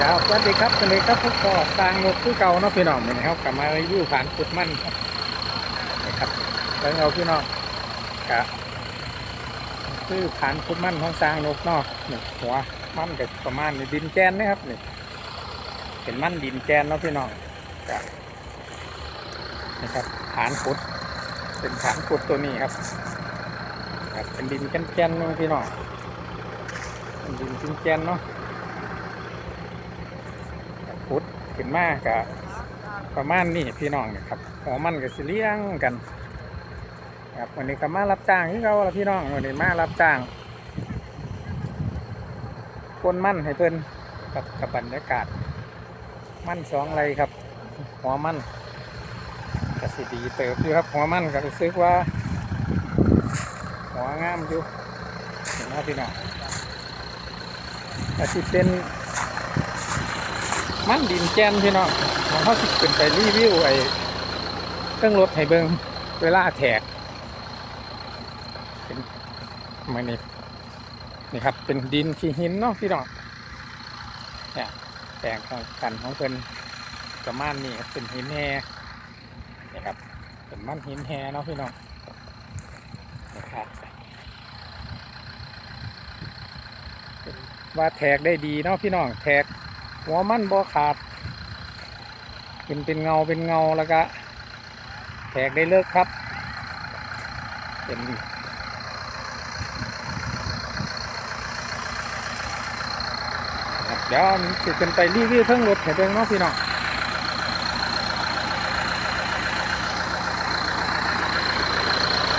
ครับสวัสดีครับสวัสดีครับพวกก็สร้างนกคือเก่าเนาะพี่น้องเหมือนครับกลับมารีวิวผ่านกุดมันครับนะครับแล้วเอาพี่น้องกะคือผ่านกุดมันของสร้างนกเนาะนี่หัวมันกับประมาณนี้ดินแกนนะครับนี่เป็นมันดินแกนเนาะพี่น้องกะนะครับฐานขุด เป็นฐานขุดตัวนี้ครับครับเป็นดินแกนๆเนาะพี่น้องเป็นดินแกนเนาะ พุด ขึ้นมากกับประมาณนี้พี่น้องเนี่ยครับหัวมันกับสิเลี้ยงกันครับวันนี้ก็มารับจ้างที่เราละพี่น้องวันนี้มารับจ้างก้นมันให้เพิ่นกับกับบรรยากาศ มันสองไรครับ หัวมันก็สิดีเติบอยู่ครับหัวมันก็รู้สึกว่า หัวงามอยู่เห็นไหมพี่น้องก็สิเป็น มันดินแกนพี่น้องของเขาสิขึ้นไปรีวิวไอ้เครื่องรถให้เบิงเวลาแทกเป็นมือนี้นี่ครับ เป็นดินขี้หินเนาะพี่น้องเนี่ยแปลงของกันของเพิ่นประมาณนี้เป็นหินแฮนี่ครับ เป็นมันหินแฮเนาะพี่น้องนะครับว่าแทกได้ดีเนาะพี่น้องแทก หัวมันบ่ขาดเป็นเป็นเงาเป็นเงาแล้วก็แทกได้เลิกครับ เป็นเดี๋ยวสิเป็นไปรีวิวเทั้งรถให้เองเนาะพี่น้อง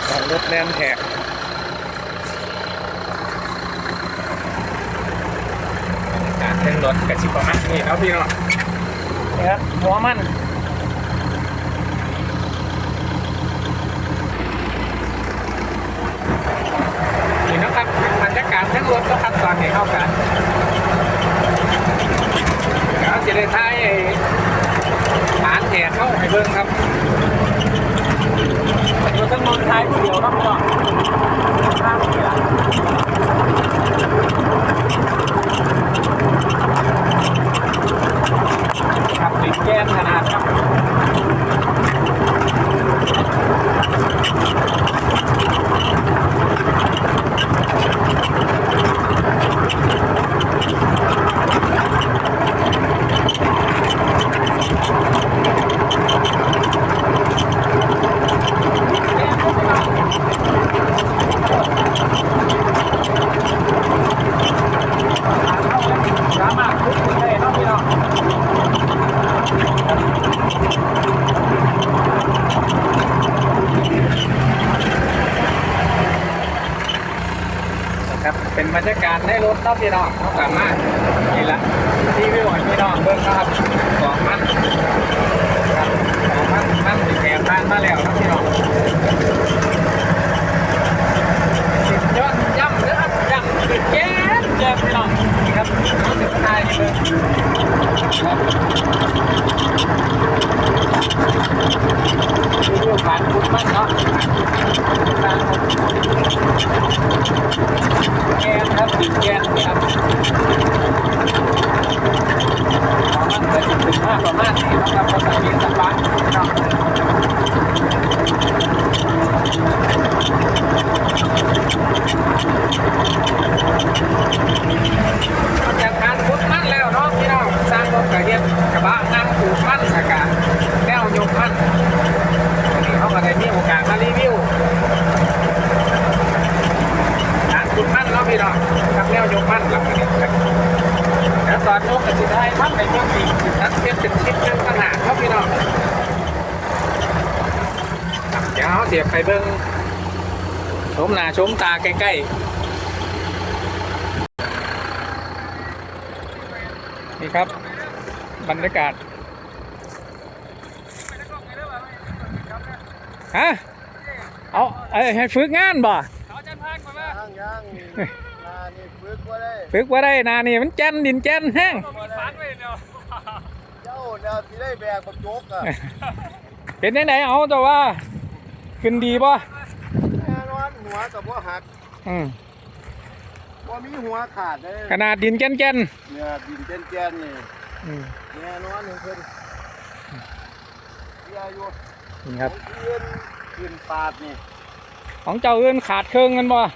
ของรถแลนแทก การเต้นรถกับสิบประมาณนี้แล้วพี่น้องนี่ครับหัวมันนี่นะครับบรรยากาศทั้งรถก็ขั้นตอนให้เข้ากันเดี๋ยวสิได้ท้ายฐานแหกเข้าให้เบิ่งครับอยู่ทั้งมองไทยผู้เดียวครับพี่น้องข้างนี้ล่ะ ครับติดแก้มขนาดครับสามารถคุยได้เนาะพี่น้อง นะครับ เป็นบรรยากาศในรถเนาะพี่น้องเขากลับมานี่ละที่วิวให้พี่น้องเบิ่งครับสองมันครับสองมันมันติดแขนทานมาแล้วนะพี่น้องติดยอดย่ำเด้อครับย่ำติดแก้มแก้มพี่น้องนี่ครับเอาสิบท้ายนี่เลยครับรีวิวผ่านคุณมันเนาะผ่านคุณมัน แกนครับติดแกนครับประมาณเกิดถึงมาประมาณนี้นะครับภาษาอังกฤษสปาร์ครับจากการพุดมันแล้วเนาะพี่น้องสร้างรถกระเฮ็ดกระบะนั่งปลูกมันอากาศแนวยกมันวันนี้เขาก็ได้มีโอกาสมารีวิว งานคุณมั่นเนาะพี่น้องกับแนวยกมั่นหลังนี้ครับแล้วต อนยกกับสิได้มั่นในยกสี่สิตัดเทียบเป็นชิ้นเป็นขนาดเนาะพี่น้องครับเดี๋ยวเอาเสียบไปเบิ้งชมหน้าชมตาใกล้ๆ นี่ครับบรรยากาศฮะ เอาเอ้ยให้ฝึกงานบ่ย่างย่าง นานี่ฝึกว่าได้ฝึกว่าได้นานี่มันแจนดินแจนแห้งเจ้าแนวที่ได้แบกบักโจกอะเป็นยังไงเอาแต่ว่าขึ้นดีป่ะแน่นอนหัวกับว่าหักอืมว่ามีหัวขาดเลยขนาดดินแก่นเนี่ยดินเจนเจนนี่ๆอืมแน่นอนหนึ่งเพิ่นเบียร์อยู่นี่ครับของเพื่อนขึ้นปาดนี่ของเจ้าเอื้นขาดเครื่องกันบ่ขาด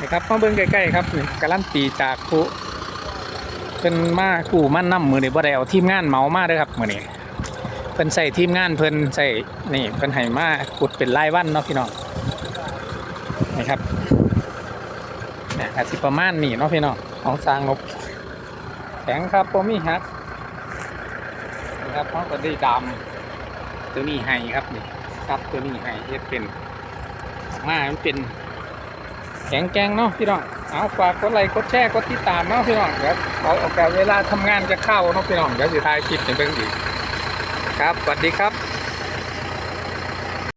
นี่ครับมาเบิ่งใกล้ๆครับนี่การันตีจากผู้เป็นมากู้มั่นน้ำมือนี่บ่ได้เอาทีมงานเมามาเด้อครับมือนี้เพิ่นใส่ทีมงานเพิ่นใส่นี่เพิ่นให้มาขุดเป็นรายวันเนาะพี่น้องนี่ครับเนี่ยอาจสิประมาณนี้เนาะพี่น้องของสร้างนกแข็งครับบ่มีหักนี่ครับเขาก็ได้ดำตัวนี้ให้ครับนี่ครับตัวนี้ให้เฮ็ดเป็น มา มันเป็นแข็งแกร่งเนาะพี่น้อง เอาฝากกดไลค์กดแชร์กดติดตามเนาะพี่น้องเดี๋ยวเอาโอกาสเวลาทำงานจะเข้าเนาะพี่น้องเดี๋ยวสิทายคลิปหนเป็นองดีครับสวัสดีครับ